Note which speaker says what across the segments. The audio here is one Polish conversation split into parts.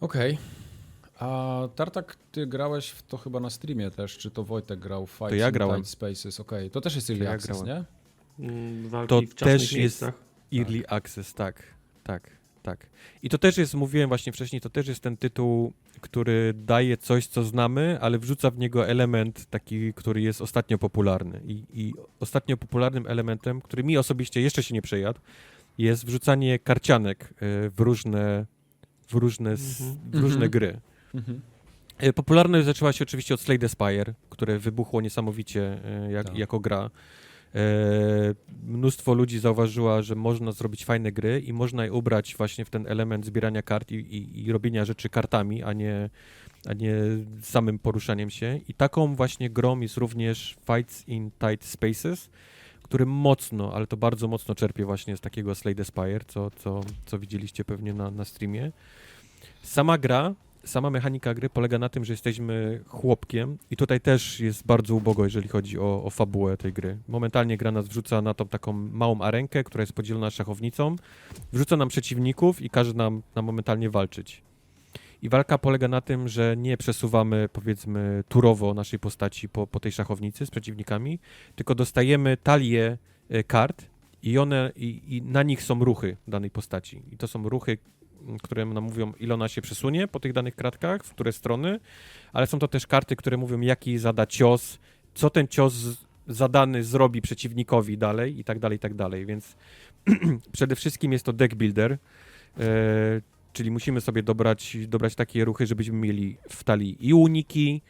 Speaker 1: Okej. A Tartak, ty grałeś w to chyba na streamie też, czy to Wojtek grał w Fights
Speaker 2: ja
Speaker 1: in
Speaker 2: grałem.
Speaker 1: Tight Spaces, okej. To też jest Early
Speaker 2: ja
Speaker 1: Access,
Speaker 2: grałem.
Speaker 1: nie?
Speaker 3: Mm,
Speaker 2: To też jest-
Speaker 3: miejscach.
Speaker 2: Early Access, tak, tak, tak. I to też jest, mówiłem właśnie wcześniej, to też jest ten tytuł, który daje coś, co znamy, ale wrzuca w niego element taki, który jest ostatnio popularny. I, i ostatnio popularnym elementem, który mi osobiście jeszcze się nie przejadł, jest wrzucanie karcianek e, w różne, w różne,
Speaker 3: Mhm.
Speaker 2: w różne
Speaker 1: Mhm.
Speaker 2: gry. E, Popularność zaczęła się oczywiście od Slade Spire, które wybuchło niesamowicie e, jak,
Speaker 1: Tak.
Speaker 2: jako gra. E, mnóstwo ludzi zauważyła, że można zrobić fajne gry i można je ubrać właśnie w ten element zbierania kart i, i, i robienia rzeczy kartami, a nie, a nie samym poruszaniem się. I taką właśnie grą jest również Fights in Tight Spaces, który mocno, ale to bardzo mocno czerpie właśnie z takiego Slade Spire, co, co, co widzieliście pewnie na, na streamie. Sama gra, sama mechanika gry polega na tym, że jesteśmy chłopkiem i tutaj też jest bardzo ubogo, jeżeli chodzi o, o fabułę tej gry. Momentalnie gra nas wrzuca na tą taką małą arenkę, która jest podzielona szachownicą, wrzuca nam przeciwników i każe nam, nam momentalnie walczyć. I walka polega na tym, że nie przesuwamy, powiedzmy, turowo naszej postaci po, po tej szachownicy z przeciwnikami, tylko dostajemy talię e, kart i one, i, i na nich są ruchy danej postaci. I to są ruchy, które nam mówią, ile ona się przesunie po tych danych kratkach, w które strony, ale są to też karty, które mówią, jaki zada cios, co ten cios zadany zrobi przeciwnikowi dalej i tak dalej, i tak dalej. Więc przede wszystkim jest to deck builder, e, czyli musimy sobie dobrać, dobrać takie ruchy, żebyśmy mieli w talii i uniki,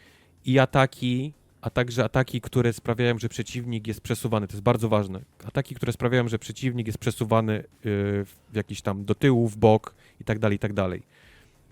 Speaker 2: i ataki, a także ataki, które sprawiają, że przeciwnik jest przesuwany. To jest bardzo ważne. Ataki, które sprawiają, że przeciwnik jest przesuwany y, w jakiś tam do tyłu, w bok i tak dalej, i tak dalej.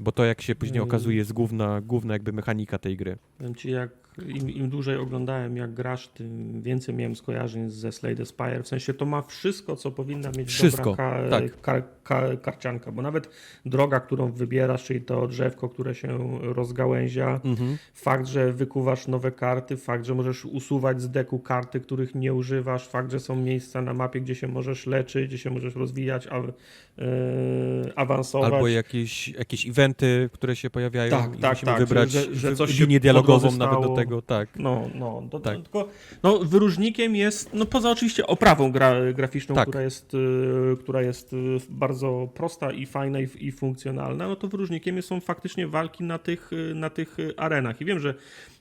Speaker 2: Bo to, jak się później
Speaker 3: Mm.
Speaker 2: okazuje, jest główna, główna jakby mechanika tej gry.
Speaker 3: Powiem ci, jak im, im dłużej oglądałem, jak grasz, tym więcej miałem skojarzeń ze Slade Spire. W sensie to ma wszystko, co powinna mieć
Speaker 2: Wszystko,
Speaker 3: dobra ka,
Speaker 2: tak.
Speaker 3: kar, ka, karcianka, bo nawet droga, którą wybierasz, czyli to drzewko, które się rozgałęzia,
Speaker 2: Mhm.
Speaker 3: fakt, że wykuwasz nowe karty, fakt, że możesz usuwać z deku karty, których nie używasz, fakt, że są miejsca na mapie, gdzie się możesz leczyć, gdzie się możesz rozwijać, a, yy, awansować.
Speaker 2: Albo jakieś, jakieś eventy, które się pojawiają
Speaker 3: Tak,
Speaker 2: i
Speaker 3: tak,
Speaker 2: musimy
Speaker 3: tak,
Speaker 2: wybrać
Speaker 3: że- że coś
Speaker 2: linię dialogową nawet do. Tego, tak.
Speaker 3: No, no, to,
Speaker 2: Tak.
Speaker 3: tylko, no wyróżnikiem jest, no poza oczywiście oprawą gra, graficzną,
Speaker 2: Tak.
Speaker 3: która jest, y, która jest y, bardzo prosta i fajna i, i funkcjonalna, no to wyróżnikiem są faktycznie walki na tych, y, na tych arenach. I wiem, że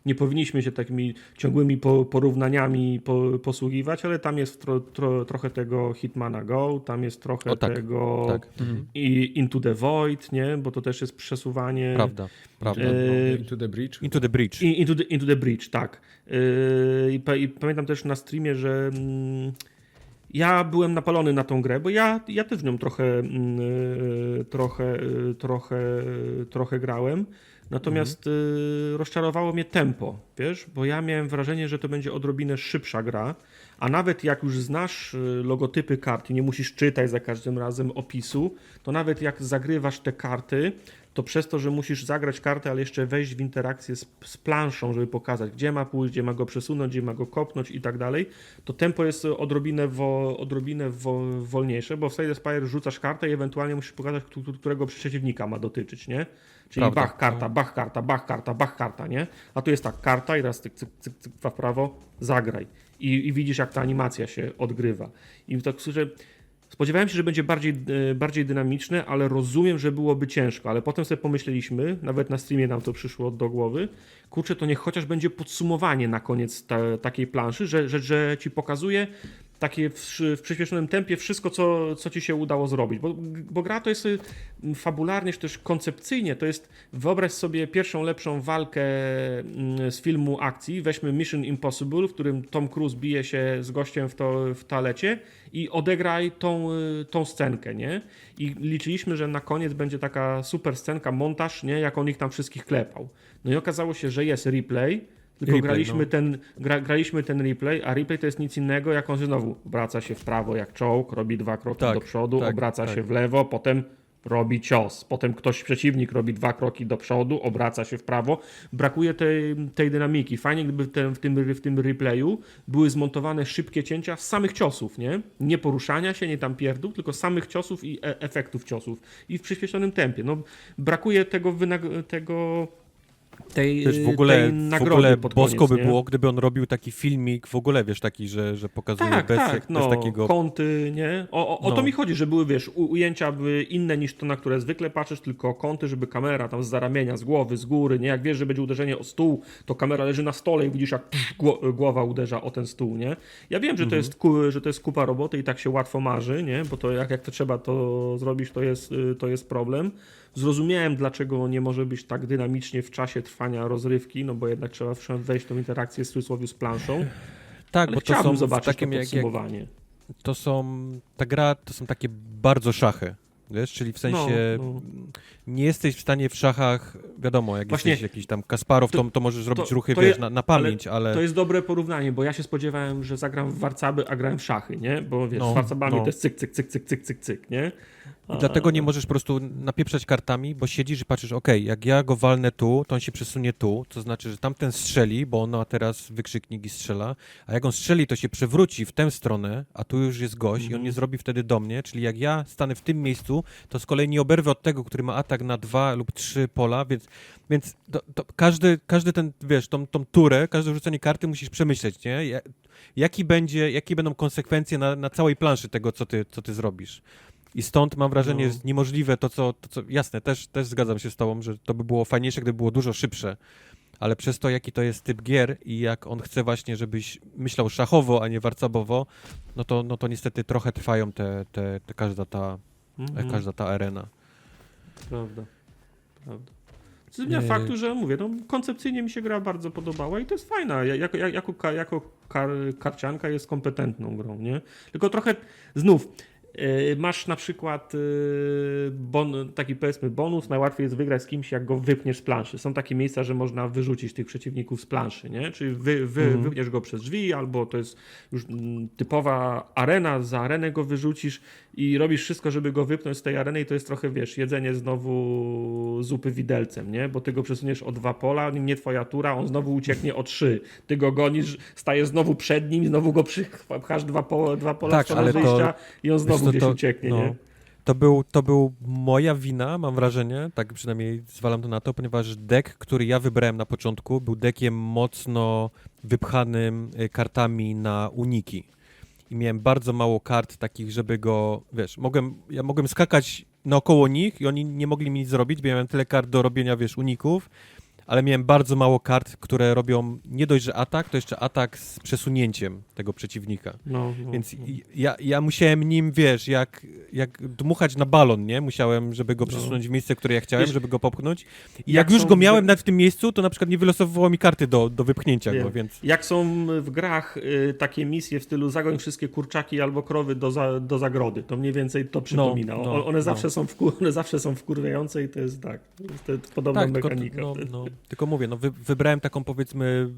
Speaker 3: nie powinniśmy się takimi ciągłymi po, porównaniami po, posługiwać, ale tam jest tro, tro, trochę tego Hitmana Go, tam jest trochę
Speaker 2: O, tak,
Speaker 3: tego
Speaker 2: Tak,
Speaker 3: i Into the Void, nie? Bo to też jest przesuwanie.
Speaker 2: prawda, prawda.
Speaker 3: E,
Speaker 1: Into the Breach.
Speaker 2: Into the.
Speaker 3: I- Into the, into the Breach, tak. Yy, I, pa- I pamiętam też na streamie, że mm, ja byłem napalony na tą grę, bo ja, ja też w nią trochę, mm, yy, trochę, yy, trochę, yy, trochę grałem. Natomiast yy, rozczarowało mnie tempo, wiesz, bo ja miałem wrażenie, że to będzie odrobinę szybsza gra, a nawet jak już znasz yy, logotypy kart i nie musisz czytać za każdym razem opisu, to nawet jak zagrywasz te karty, to przez to, że musisz zagrać kartę, ale jeszcze wejść w interakcję z, z planszą, żeby pokazać, gdzie ma pójść, gdzie ma go przesunąć, gdzie ma go kopnąć i tak dalej, to tempo jest odrobinę, wo, odrobinę wo, wolniejsze, bo w Slade Spire rzucasz kartę i ewentualnie musisz pokazać, któ- któ- którego przeciwnika ma dotyczyć, nie? Czyli
Speaker 2: Prawda.
Speaker 3: bach karta, bach karta, bach karta, bach karta, nie? A tu jest tak, karta i raz cyk, cyk, cyk, cyk w prawo, zagraj. I, I widzisz, jak ta animacja się odgrywa. I tak że Spodziewałem się, że będzie bardziej, e, bardziej dynamiczne, ale rozumiem, że byłoby ciężko. Ale potem sobie pomyśleliśmy, nawet na streamie nam to przyszło do głowy, kurczę, to niech chociaż będzie podsumowanie na koniec ta, takiej planszy, że, że, że ci pokazuje takie w, w przyspieszonym tempie wszystko, co, co ci się udało zrobić. Bo, bo gra to jest y, fabularnie, czy też koncepcyjnie, to jest wyobraź sobie pierwszą lepszą walkę mm, z filmu akcji, weźmy Mission Impossible, w którym Tom Cruise bije się z gościem w, to, w toalecie i odegraj tą, y, tą scenkę, nie? I liczyliśmy, że na koniec będzie taka super scenka, montaż, nie? Jak on ich tam wszystkich klepał. No i okazało się, że jest replay, tylko
Speaker 2: Replay,
Speaker 3: graliśmy,
Speaker 2: no.
Speaker 3: ten, gra, graliśmy ten replay, a replay to jest nic innego, jak on znowu obraca się w prawo jak czołg, robi dwa kroki
Speaker 2: Tak,
Speaker 3: do przodu,
Speaker 2: tak,
Speaker 3: obraca
Speaker 2: tak.
Speaker 3: się w lewo, potem robi cios, potem ktoś przeciwnik robi dwa kroki do przodu, obraca się w prawo. Brakuje tej, tej dynamiki. Fajnie, gdyby w tym, w, tym, w tym replayu były zmontowane szybkie cięcia z samych ciosów, nie? Nie poruszania się, nie tam pierdół, tylko samych ciosów i e efektów ciosów. I w przyspieszonym tempie. No, brakuje tego, tego tej,
Speaker 2: Wiesz, w ogóle,
Speaker 3: tej
Speaker 2: w
Speaker 3: nagrody
Speaker 2: ogóle
Speaker 3: pod
Speaker 2: bosko by
Speaker 3: nie?
Speaker 2: było, gdyby on robił taki filmik, w ogóle, wiesz, taki, że, że pokazuje
Speaker 3: Tak,
Speaker 2: bez,
Speaker 3: tak,
Speaker 2: bez
Speaker 3: no,
Speaker 2: takiego...
Speaker 3: kąty, nie? O, o, o to
Speaker 2: No.
Speaker 3: mi chodzi, że były, wiesz, ujęcia były inne niż to, na które zwykle patrzysz, tylko kąty, żeby kamera tam z zaramienia, z głowy, z góry, nie? Jak wiesz, że będzie uderzenie o stół, to kamera leży na stole i widzisz, jak pff, głowa uderza o ten stół, nie? Ja wiem, że,
Speaker 2: Mhm.
Speaker 3: to jest, ku, że to jest kupa roboty i tak się łatwo marzy, nie? Bo to jak, jak to trzeba to zrobić, to jest, y, to jest problem. Zrozumiałem, dlaczego nie może być tak dynamicznie w czasie trwania rozrywki, no bo jednak trzeba wejść w tą interakcję w cudzysłowie z planszą.
Speaker 2: Tak,
Speaker 3: Ale
Speaker 2: bo to są
Speaker 3: zobaczyć
Speaker 2: takim
Speaker 3: to
Speaker 2: jak, jak,
Speaker 3: podsumowanie.
Speaker 2: to są, ta gra to są takie bardzo szachy, wiesz, czyli w sensie
Speaker 3: No, no.
Speaker 2: nie jesteś w stanie w szachach, wiadomo, jak
Speaker 3: Właśnie-
Speaker 2: jesteś jakiś tam Kasparow, to,
Speaker 3: to-
Speaker 2: możesz robić
Speaker 3: to-
Speaker 2: ruchy,
Speaker 3: to
Speaker 2: wiesz,
Speaker 3: je-
Speaker 2: na, na pamięć, ale...
Speaker 3: To jest dobre porównanie, bo ja się spodziewałem, że zagram w warcaby, a grałem w szachy, nie? Bo wiesz,
Speaker 2: No,
Speaker 3: z warcabami
Speaker 2: no.
Speaker 3: to jest cyk, cyk, cyk, cyk, cyk, cyk, cyk, nie?
Speaker 2: I dlatego nie możesz po prostu napieprzać kartami, bo siedzisz i patrzysz, okej, jak ja go walnę tu, to on się przesunie tu, to znaczy, że tamten strzeli, bo on ma teraz wykrzyknik i strzela, a jak on strzeli, to się przewróci w tę stronę, a tu już jest gość i on
Speaker 3: Mhm.
Speaker 2: nie zrobi wtedy do mnie, czyli jak ja stanę w tym miejscu, to z kolei nie oberwę od tego, który ma atak na dwa lub trzy pola, więc, więc to, to każdy, każdy ten, wiesz, tą, tą turę, każde rzucenie karty musisz przemyśleć, nie? Ja- Jaki będzie, jakie będą konsekwencje na, na całej planszy tego, co ty, co ty zrobisz. I stąd mam wrażenie,
Speaker 3: No.
Speaker 2: jest niemożliwe to co, to, co. Jasne, też, też zgadzam się z Tobą, że to by było fajniejsze, gdyby było dużo szybsze. Ale przez to, jaki to jest typ gier i jak on chce właśnie, żebyś myślał szachowo, a nie warcabowo, no to, no to niestety trochę trwają te, te, te każda, ta,
Speaker 3: Mhm,
Speaker 2: każda ta arena.
Speaker 3: Prawda, prawda. Zmienia
Speaker 2: Nie.
Speaker 3: faktu, że mówię, no, koncepcyjnie mi się gra bardzo podobała i to jest fajna. Ja- Jako, jak- jako, jako kar, karcianka jest kompetentną grą, nie? Tylko trochę znów. Yy, Masz na przykład yy, bon, taki powiedzmy bonus, najłatwiej jest wygrać z kimś, jak go wypniesz z planszy. Są takie miejsca, że można wyrzucić tych przeciwników z planszy, nie? Czyli wy, wy,
Speaker 2: Mhm.
Speaker 3: wypniesz go przez drzwi, albo to jest już mm, typowa arena, za arenę go wyrzucisz i robisz wszystko, żeby go wypnąć z tej areny i to jest trochę, wiesz, jedzenie znowu zupy widelcem, nie? Bo ty go przesuniesz o dwa pola, nie twoja tura, on znowu ucieknie o trzy. Ty go gonisz, stajesz znowu przed nim, znowu go przypchasz dwa, po, dwa pola
Speaker 2: Tak,
Speaker 3: w stronę
Speaker 2: ale to-
Speaker 3: wyjścia i on znowu
Speaker 2: Co,
Speaker 3: gdzieś
Speaker 2: to-
Speaker 3: ucieknie,
Speaker 2: no,
Speaker 3: nie?
Speaker 2: To był, to był moja wina, mam wrażenie, tak przynajmniej zwalam to na to, ponieważ deck, który ja wybrałem na początku, był deckiem mocno wypchanym y, kartami na uniki. I miałem bardzo mało kart takich, żeby go, wiesz, mogłem, ja mogłem skakać naokoło nich i oni nie mogli mi nic zrobić, bo ja miałem tyle kart do robienia, wiesz, uników, ale miałem bardzo mało kart, które robią nie dość, że atak, to jeszcze atak z przesunięciem tego przeciwnika.
Speaker 3: No, no,
Speaker 2: Więc
Speaker 3: no.
Speaker 2: ja, ja musiałem nim, wiesz, jak, jak dmuchać na balon, nie? Musiałem, żeby go
Speaker 3: No.
Speaker 2: przesunąć w miejsce, które ja chciałem,
Speaker 3: Wiesz,
Speaker 2: żeby go popchnąć. I
Speaker 3: jak
Speaker 2: jak, już go miałem nawet w tym miejscu, to na przykład nie wylosowywało mi karty do, do wypchnięcia
Speaker 3: Wiem.
Speaker 2: go, więc...
Speaker 3: Jak są w grach y, takie misje w stylu zagoń wszystkie kurczaki albo krowy do, za, do zagrody, to mniej więcej to przypomina.
Speaker 2: no,
Speaker 3: O- one,
Speaker 2: no.
Speaker 3: zawsze są wkur, one zawsze są wkurwiające i to jest tak, to jest podobna
Speaker 2: Tak, tylko,
Speaker 3: mechanika.
Speaker 2: no, no, tylko mówię, no wy, wybrałem taką powiedzmy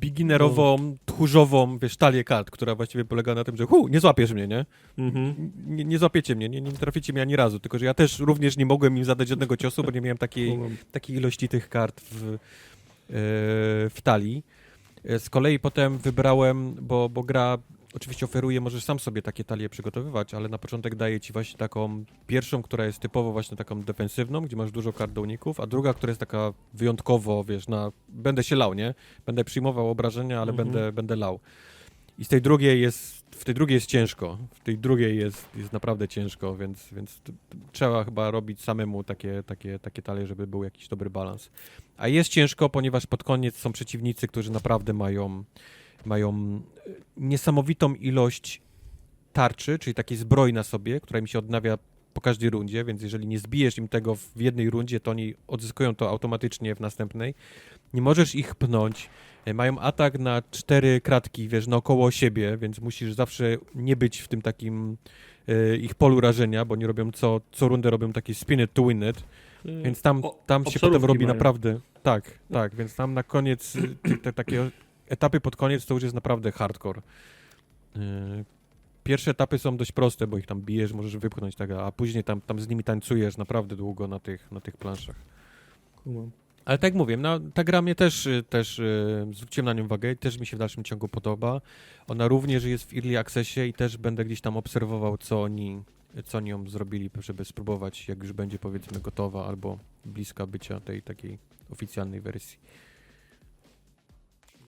Speaker 2: beginnerową, tchórzową, wiesz, talię kart, która właściwie polega na tym, że hu, nie złapiesz mnie, nie?
Speaker 3: Mhm.
Speaker 2: Nie, nie złapiecie mnie, nie, nie traficie mnie ani razu, tylko że ja też również nie mogłem im zadać żadnego ciosu, bo nie miałem takiej, takiej ilości tych kart w, e, w talii. E, Z kolei potem wybrałem, bo, bo gra oczywiście oferuje, możesz sam sobie takie talie przygotowywać, ale na początek daje ci właśnie taką pierwszą, która jest typowo właśnie taką defensywną, gdzie masz dużo kart do uników, a druga, która jest taka wyjątkowo, wiesz, na będę się lał, nie? Będę przyjmował obrażenia, ale
Speaker 3: Mhm.
Speaker 2: będę, będę lał. I z tej drugiej jest, w tej drugiej jest ciężko, w tej drugiej jest, jest naprawdę ciężko, więc, więc trzeba chyba robić samemu takie, takie, takie talie, żeby był jakiś dobry balans. A jest ciężko, ponieważ pod koniec są przeciwnicy, którzy naprawdę mają, mają e, niesamowitą ilość tarczy, czyli takiej zbroi na sobie, która im się odnawia po każdej rundzie, więc jeżeli nie zbijesz im tego w jednej rundzie, to oni odzyskują to automatycznie w następnej. Nie możesz ich pnąć. E, Mają atak na cztery kratki, wiesz, naokoło siebie, więc musisz zawsze nie być w tym takim e, ich polu rażenia, bo oni robią co, co rundę robią taki spin it to win it, więc tam,
Speaker 3: O-
Speaker 2: tam się
Speaker 3: obszarówki
Speaker 2: potem robi
Speaker 3: mają.
Speaker 2: naprawdę, tak, tak, więc tam na koniec, te, te takie etapy pod koniec to już jest naprawdę hardcore. Y, pierwsze etapy są dość proste, bo ich tam bijesz, możesz wypchnąć, tak, a później tam, tam z nimi tańcujesz naprawdę długo na tych, na tych planszach.
Speaker 3: Kumam.
Speaker 2: Ale tak jak mówię, no, ta gra mnie też, y, też y, zwróciłem na nią uwagę też mi się w dalszym ciągu podoba. Ona również jest w Early Accessie i też będę gdzieś tam obserwował, co oni, co oni ją zrobili, żeby spróbować, jak już będzie powiedzmy gotowa albo bliska bycia tej takiej oficjalnej wersji.